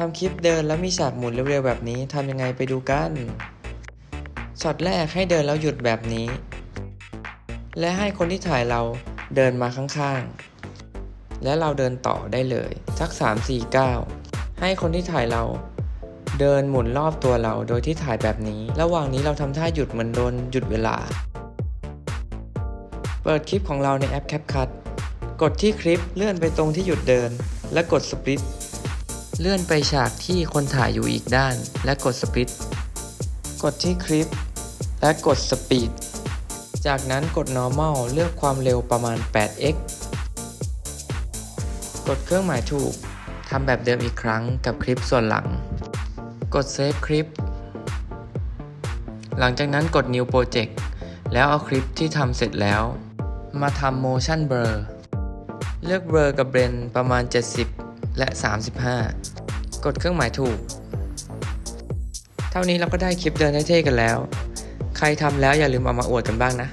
ทำคลิปเดินแล้วมีฉากหมุนเร็วๆแบบนี้ทำยังไงไปดูกันช็อตแรกให้เดินแล้วหยุดแบบนี้ และให้คนที่ถ่ายเราเดินมาข้างๆ และเราเดินต่อได้เลยสัก 3 4 9 ให้คนที่ถ่ายเรา เดินหมุนรอบตัวเราโดยที่ถ่ายแบบนี้ ระหว่างนี้เราทำท่าหยุดเหมือนโดนหยุดเวลา เปิดคลิปของเราในแอป CapCut กดที่คลิปเลื่อนไปตรงที่หยุดเดิน และกดสปริต เลื่อนไปฉากที่คนถ่ายอยู่อีกด้าน และกดสปริตกดที่คลิป และกดสปีด จากนั้นกด normal เลือกความเร็วประมาณ 8x กดเครื่องหมายถูกทำแบบเดิมอีกครั้งกับคลิปส่วนหลัง กด save คลิป หลังจากนั้นกด new project แล้วเอาคลิปที่ทำเสร็จแล้ว มาทำ motion blur เลือก blur กับ blend ประมาณ 70 และ 35 กดเครื่องหมายถูก เท่านี้เราก็ได้คลิปเดินเท่ๆกันแล้ว ใครทำแล้วอย่าลืมเอามาอวดกันบ้างนะ